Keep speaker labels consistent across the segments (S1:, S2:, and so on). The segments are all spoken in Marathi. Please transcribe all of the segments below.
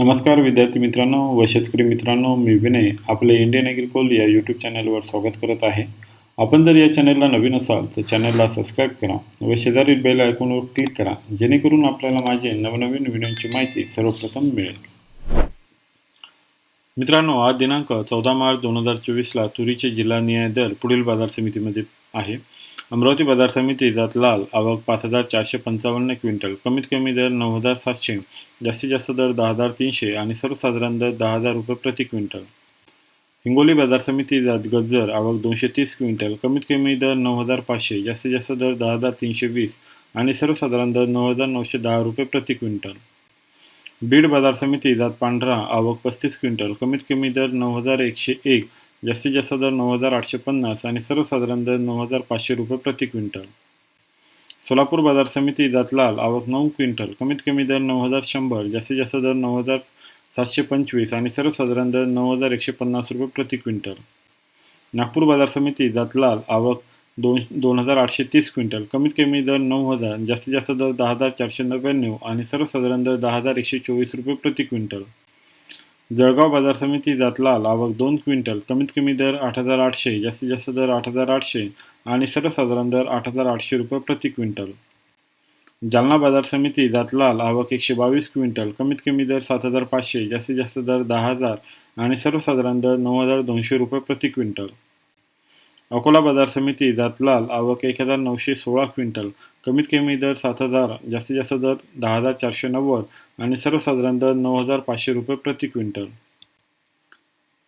S1: नमस्कार विद्यार्थी मित्रांनो व शेतकरी मित्रांनो मी विनय आपले इंडियन ॲग्रिकोल या यूट्यूब चॅनलवर स्वागत करत आहे. आपण जर या चॅनलला नवीन असाल तर चॅनलला सबस्क्राईब करा व शेजारील बेल आयकॉनवर क्लिक करा जेणेकरून आपल्याला माझे नवनवीन व्हिडिओची माहिती सर्वप्रथम मिळेल. मित्रांनो आज दिनांक चौदा मार्च दोन हजार चोवीसला तुरीचे जिल्हा न्याय दर पुढील बाजार समितीमध्ये आहे. अमरावती बाजार समिती जात लाल आवक पाच हजार चारशे पंचावन्न क्विंटल. कमीत कमी दर नऊ हजार सातशे जास्तीत जास्त दर दहा हजार तीनशे आणि सर्वसाधारण दर दहा हजार रुपये प्रति क्विंटल. हिंगोली बाजार समिती जात गजर आवक दोनशे तीस क्विंटल. कमीत कमी दर नऊ हजार पाचशे जास्तीत जास्त दर दहा हजार तीनशे वीस आणि सर्वसाधारण दर नऊ हजार नऊशे दहा रुपये प्रति क्विंटल. बीड बाजार समिती जात पांढरा आवक पस्तीस क्विंटल. कमीत कमी दर नऊ हजार एकशे एक जास्तीत जास्त दर नऊ हजार आठशे पन्नास आणि सर्वसाधारण दर नऊ हजार पाचशे रुपये प्रति क्विंटल. सोलापूर बाजार समिती जातलाल आवक नऊ क्विंटल कमीत कमी दर नऊ हजार शंभर जास्तीत जास्त दर नऊ हजार सातशे पंचवीस आणि सर्वसाधारण दर नऊ हजार एकशे पन्नास रुपये प्रति क्विंटल. नागपूर बाजार समिती जातलाल आवक दोन दोन हजार आठशे तीस क्विंटल कमीत कमी दर नऊ हजार जास्तीत जास्त दर दहा हजार चारशे नव्याण्णव आणि सर्वसाधारण दर दहा हजार एकशे चोवीस रुपये प्रति क्विंटल. जळगाव बाजार समिती जातलाल आवक दोन क्विंटल कमीत कमी दर आठ हजार आठशे जास्तीत जास्त दर आठ हजार आठशे आणि सर्वसाधारण दर आठ हजार आठशे रुपये प्रति क्विंटल. जालना बाजार समिती जातलाल आवक एकशे बावीस क्विंटल कमीत कमी दर सात हजार पाचशे जास्तीत जास्त दर दहा हजार आणि सर्वसाधारण दर नऊ हजार दोनशे रुपये प्रति क्विंटल. अकोला बाजार समिती जातलाल आवक एक हजार नऊशे सोळा क्विंटल. कमीत कमी दर सात हजार जास्तीत जास्त दर दहा हजार चारशे नव्वद आणि सर्वसाधारण दर नऊ हजार पाचशे रुपये प्रति क्विंटल.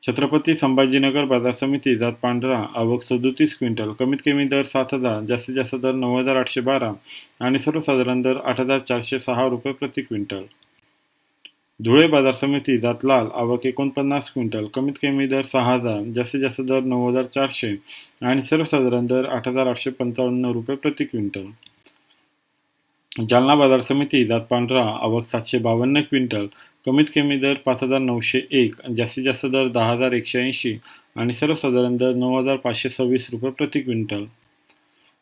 S1: छत्रपती संभाजीनगर बाजार समिती जात पांढरा आवक सदोतीस क्विंटल. कमीत कमी दर सात हजार जास्तीत जास्त दर नऊ हजार आठशे बारा आणि सर्वसाधारण दर आठ हजार चारशे सहा रुपये प्रति क्विंटल. धुळे बाजार समिती जातलाल आवक एकोणपन्नास क्विंटल कमीत कमी दर सहा हजार जास्तीत जास्त दर नऊ हजार चारशे आणि सर्वसाधारण दर आठ हजार आठशे पंचावन्न रुपये प्रति क्विंटल. जालना बाजार समिती जात पांढरा आवक सातशे बावन्न क्विंटल कमीत कमी दर पाच हजार नऊशे एक जास्तीत जास्त दर दहा हजार एकशे ऐंशी आणि सर्वसाधारण दर नऊ हजार पाचशे सव्वीस रुपये प्रति क्विंटल.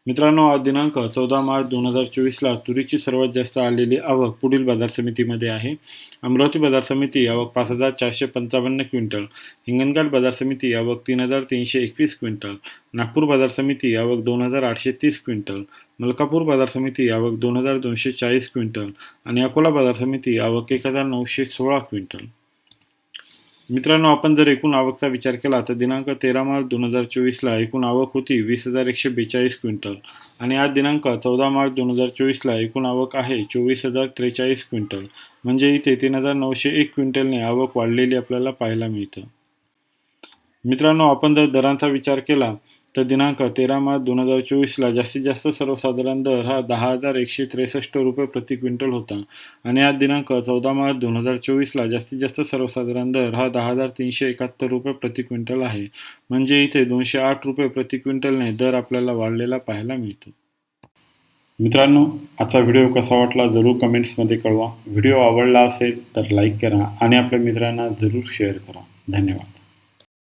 S1: मित्रांनो आज दिनांक चौदा मार्च दोन हजार चोवीसला तुरीची सर्वात जास्त आलेली आवक पुढील बाजार समितीमध्ये आहे. अमरावती बाजार समिती आवक पाच हजार चारशे पंचावन्न क्विंटल. हिंगणघाट बाजार समिती आवक तीन हजार तीनशे एकवीस क्विंटल. नागपूर बाजार समिती आवक दोन हजार आठशे तीस क्विंटल. मलकापूर बाजार समिती आवक दोन हजार दोनशे चाळीस क्विंटल. आणि अकोला बाजार समिती आवक एक हजार नऊशे सोळा क्विंटल. मित्रांनो आपण जर एकूण आवकचा विचार केला तर दिनांक तेरा मार्च दोन हजार चोवीसला एकूण आवक होती वीस हजार एकशे बेचाळीस क्विंटल आणि आज दिनांक चौदा मार्च दोन हजार चोवीसला एकूण आवक आहे चोवीस हजार त्रेचाळीस क्विंटल. म्हणजे इथे तीन हजार नऊशे एक क्विंटलने आवक वाढलेली आपल्याला पाहायला मिळतं. मित्रांनो आपण जर दरांचा विचार केला तर दिनांक तेरा मार्च दोन हजार चोवीसला जास्तीत जास्त सर्वसाधारण दर हा दहा हजार एकशे त्रेसष्ट रुपये प्रति क्विंटल होता. आणि आज दिनांक चौदा मार्च दोन हजार चोवीसला जास्तीत जास्त सर्वसाधारण दर हा दहा हजार तीनशे एकाहत्तर रुपये प्रति क्विंटल आहे. म्हणजे इथे दोनशे आठ रुपये प्रति क्विंटलने दर आपल्याला वाढलेला पाहायला मिळतो. मित्रांनो आजचा व्हिडिओ कसा वाटला जरूर कमेंट्समध्ये कळवा. व्हिडिओ आवडला असेल तर लाईक करा आणि आपल्या मित्रांना जरूर शेअर करा. धन्यवाद.